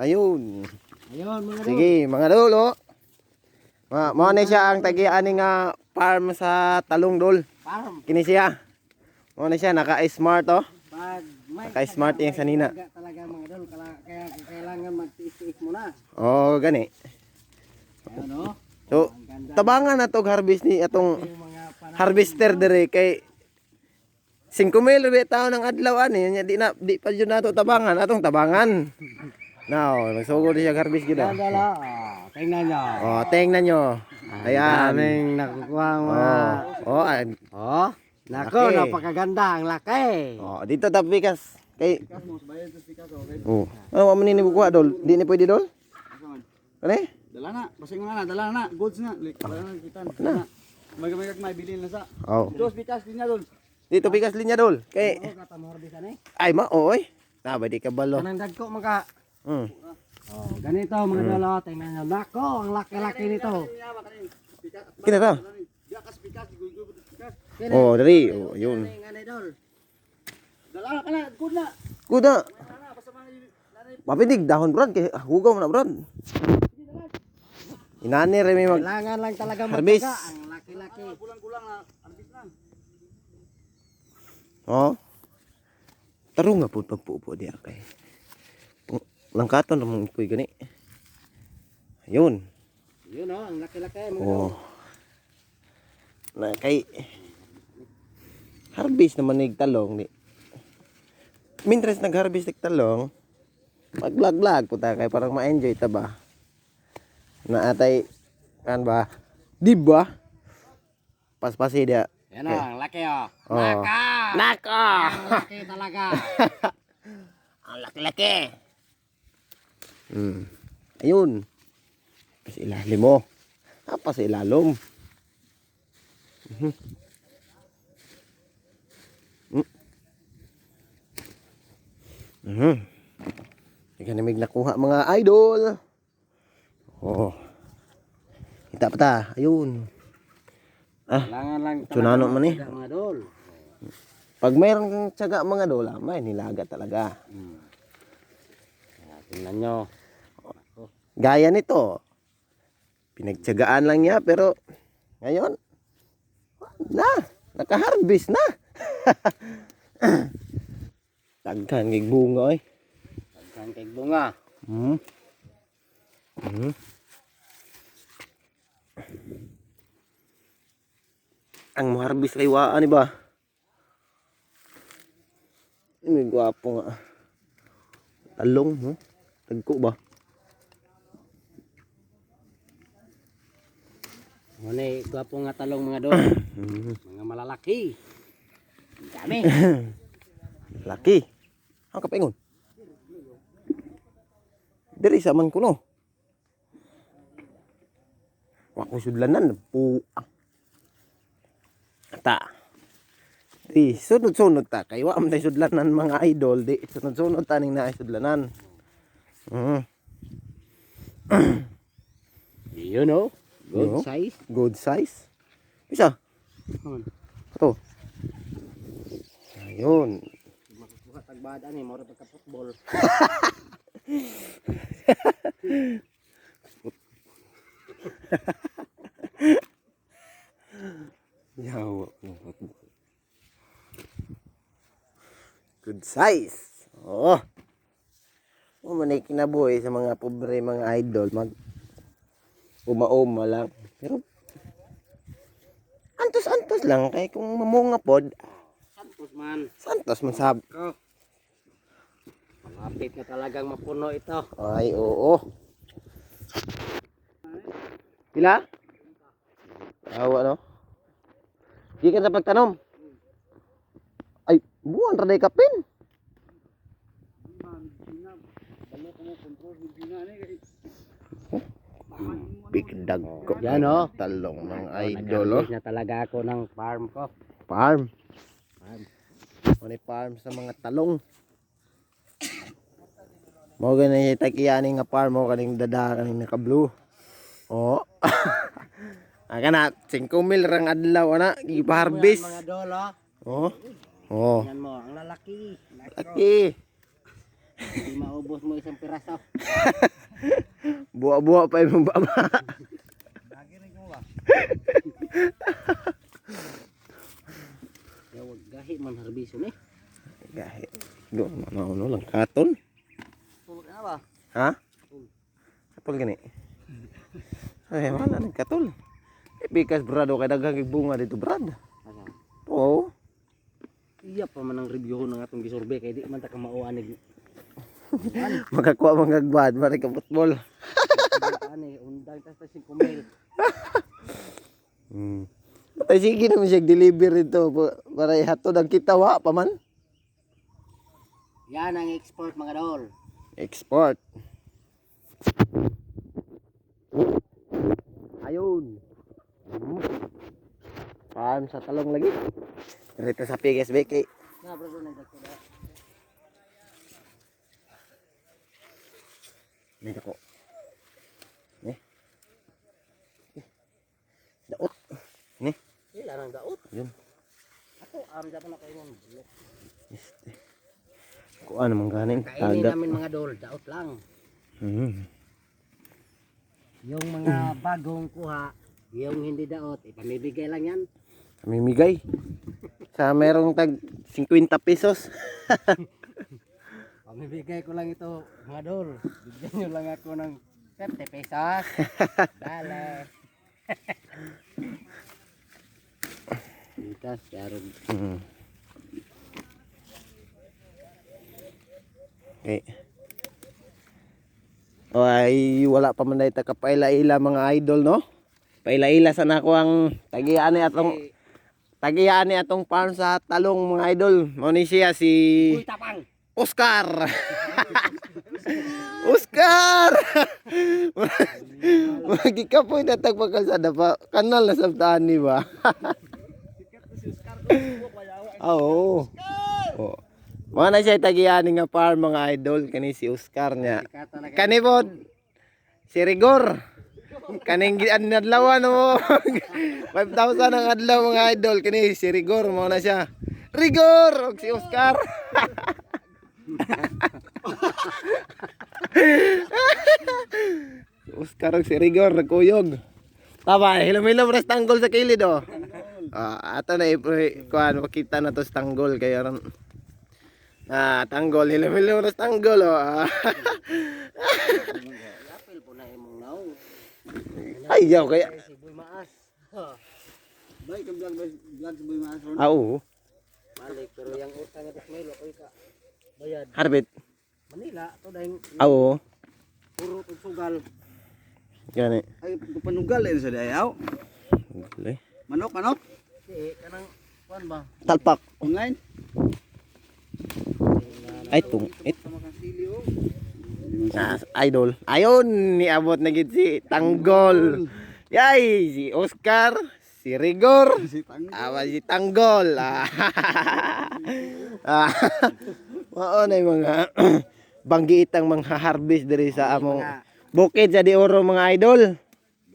Ayun. Ayun mga dol. Sige, mga dol, oh. Ma mo ni siya ang tagiani nga farm sa Talong Dol. Farm. Kini siya. Mo ni siya naka-smart oh. Pag may Naka-smart yung sanina. may taga Talaga mga dol. Kala- Kaya kailangan magtiis-tiis muna. Oh, gani. Ayun oh. So, Ang tabangan na tog harvest ni atong harvester dire kay 5 mil rin tao ng adlaw ani di na di pa jud nato tabangan atong tabangan. Now, nagsugod siya harvest gid. Yan dala. Oh, tingnan nyo. Oh, tingnan nyo. Ayan. Daming nakukuha ang mga... Oh, oh, ay- Oh, nako, Laki. napakaganda ang laki. oh, dito tapikas. Kay Oh. Ano mo ni bukuha dol? Di ni pwede dol? Ano eh? Dala na, basing mo na, dala na, goods na, like, dala na kita, dala na. May bilhin na sa. Oh. Dos bikas din na doon. Dito pikas linya dol. Kay Oh, katamor bisan eh. ay ma oy. Taba di ka balo. Kanang dagko mga... Oh, ganito mga dolo, tingnan nyo. Nako, ang laki-laki nito. Kina ta? Bikas bikas, gugoy bikas. Oh, dari. Oh, yun. Dala good na. Kuda. Mga Mapinig dahon brad kay ah, hugaw na brad. Inani re may mag Kailangan lang talaga magtaga. Ang laki-laki. kulang-kulang na, arbis na. Oh. Taro nga po pagpuupo diya kay. Langkaton ra mong ikoy gani. Ayun. Yun oh, ang laki-laki mga Oh. Na kay harvest naman nig talong ni. Mintres nag-harvest nig talong, maglag-lag po ta kay parang ma-enjoy ta ba. Na atay kan ba? Di ba? Paspasi dia. Yan oh, ang laki oh. Oh. Naka! Nako! Ang laki talaga. Ang laki-laki. Hmm. Ayun. Pas ilalim mo. Ah, pas ilalom. Mhm. Mm. Hindi ka namig nakuha mga idol. Oh. Kita pa ta. Ayun. Kailangan lang Tsunano man eh. mga dol. Pag mayroong kang tiyaga mga dola, may nilaga talaga. Kaya Tingnan nyo. Gaya nito. Pinagtiyagaan lang niya pero ngayon na, naka-harvest na. Tagkan kay bunga oy. Ang kay bunga. Hmm. Hmm. Ang maharbis kay Waan ba? Ini gwapo nga. Talong, no? Tagko ba? Muna gwapo nga talong mga dol. Mga malalaki. Dami. Laki. Ang kapingon. Diri sa man ko no. Wa ko sudlanan puang. Ta. Di sunod-sunod ta kay wa man sudlanan mga idol di sunod-sunod ta ning naay sudlanan. Mhm. Yun oh. Good size. Good size. Isa. Ano? Ito. Ayun. Makukuha tagbada ni moro pagka football. Yawa. Good size. Oh. Oh, manay kinabuhi sa mga pobre mga idol mag umauma lang. Pero antos-antos lang kay kung mamunga pod, Santos man. santos man sab. Ko. Malapit na talagang mapuno ito. Ay, oo. Pila? Awa no? Di ka na pagtanom. Ay, buwan ra day kapin. Big dag ko. Yan, oh. Talong ng idol oh. Nag-harvest na talaga ako ng farm ko. Farm. Farm. Ano farm sa mga talong. Mo ganun yung takiyani nga farm mo kaning dada kaning naka blue. Oh. Aka na 5 mil rang adlaw ana gipa-harvest. mga dolo. Oh. Oh. Yan mo, ang lalaki. Laki. Hindi maubos mo isang piraso. Buwa-buwa pa yung baba. Gahi man harbison eh. Gahi. Do, ano, ano lang, katon. Tulog na ba? Ha? Katol gani. Ay, wala nang katol. Eh, bikas brado kay daghang bunga dito, brad. Asa? Oo. Iya pa man ang review ng atong gisurvey kay di man ta ka mauanig. Makakuha mga gbad, mari ka football. Ani undang tas tas 5 mil. Hmm. Patay sige naman siya deliver ito pa- para ihatod ang kita wa pa man. Yan ang export mga dol. Export. Ayun. Hmm. Farm sa talong lagi. Dito sa PSB kay Na bro na dagko. Dito ko. Eh. Eh. Daot. Ni. Ila nang daot. Yun. Ako am dapat na kayo ng Este. Kuha naman ganing. Kainin namin mga dol, daot lang. Hmm. Yung mga bagong kuha, yung hindi daot, ipamibigay lang yan. Mamimigay. Sa merong tag 50 pesos. Pamibigay ko lang ito, mga dol. Bigyan nyo lang ako ng 50 pesos. Dale. Dito, Sharon. Hmm. Okay. O ay wala pa man dahil kapaila-ila mga idol no. Paila-ila sa nako ang tagiyan ni atong tagiyan ni atong farm sa talong mga idol. Mo ni siya si Uy, tapang! Oscar. Oscar. Magi ka po natag pagkalsada pa. Kanal na sabtaan ni ba? Oo. Oo. Mga na siya tagiyanin nga farm mga idol kani si Oscar niya. Kani po si Rigor. Kaning gi- adlaw mo. 5,000 ang adlaw mga idol kani si Rigor mo na siya. Rigor og si Oscar. Oscar og si Rigor nagkuyog. Tama, hilom-hilom ras tanggol sa kilid oh. Ah, ato na ipoy kuan makita na to sa tanggol kaya ron. Ah, tanggol hilom-hilom ras tanggol oh. Ay, yaw kaya. Si Boy Maas. Ha, Balik ka vlog vlog sa Boy Maas ron. Ah, oo. Balik, pero yung utang at Ismail, ako ka. Bayad. Harbit. Manila, to dahil Ah, oo. puro ug sugal. Gani. Ay panugal eh sa dayaw. Gali. Manok manok. Di, kanang, kuan ba? Talpak. Online. Ay, tung. It. Ah, idol. Ayun, niabot na gid si Tanggol. Yay, si Oscar, si Rigor. Si Tang. Awa si Tanggol. Ah. Mao na mga banggiitang mga harvest diri sa among bukid sa di oro mga idol.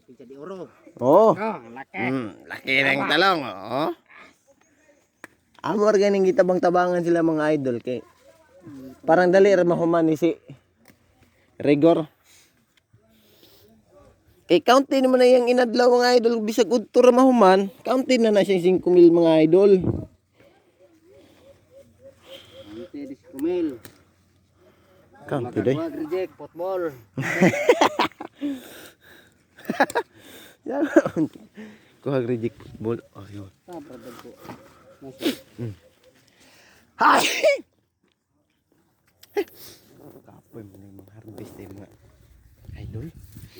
Bisa di oro. Oh. Oh, laki. Mm, laki ng talong, oh. Amor ganing gitabang-tabangan sila mga idol kay parang dali ra mahuman ni si Rigor. Kay county naman na yung inadlaw mga idol bisag udto ra mahuman, county na na siyang 5,000 mga idol. Ante di si Kumil. County day. Wag reject, football. Yan. Kuha reject ball. Oh, yun. Ah, brother ko. Hay! Kapoy mo na yung mga harvest eh, mga idol.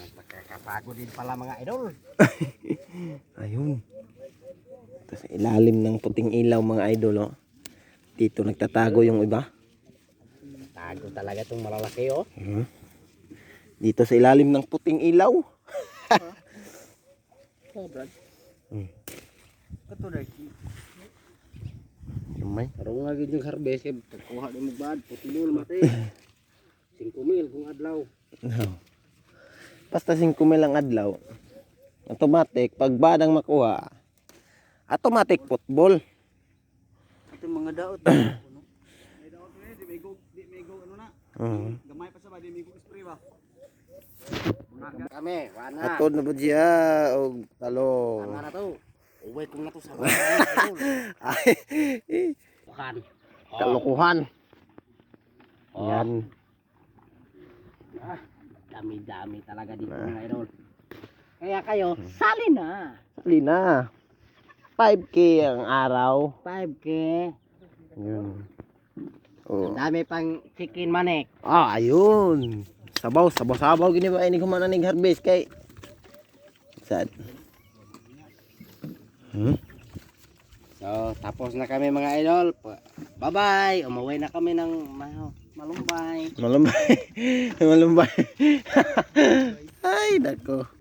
Nagpagkakapagod din pala mga idol. Ayun. Tapos ilalim ng puting ilaw mga idol, oh. Dito nagtatago yung iba. Tago talaga tong malalaki oh. Hmm. Dito sa ilalim ng puting ilaw. Oh, brad. Kato dai. Yung may. Karong nga gid yung harvest kay pagkuha ni mo bad, putibol mati. 5,000 kung adlaw. No. Basta 5 mil ang adlaw. Automatic, pag badang makuha, automatic football. Ito mga daot. May daot eh, di may go, di may go ano Mhm. Gamay pa sa ba, di may spray ba? Kami, wala. Atod na po siya og talong. Tama na to. Uwi ko na to sa. Ay, Bukan. kalokohan. Oh. Yan. Dami-dami talaga dito Ah. mga idol. Kaya kayo, sali na. Sali na. 5K ang araw. 5K. Yun. Oh. Ang dami pang chicken manik. Ah, ayun. Sabaw, sabaw, sabaw. Gini ba? Ini kumana ning harvest kay. Sad. Hmm? So, tapos na kami mga idol. Bye-bye. Umuwi na kami ng ma- malumbay. Malumbay. Malumbay. Ay, dako.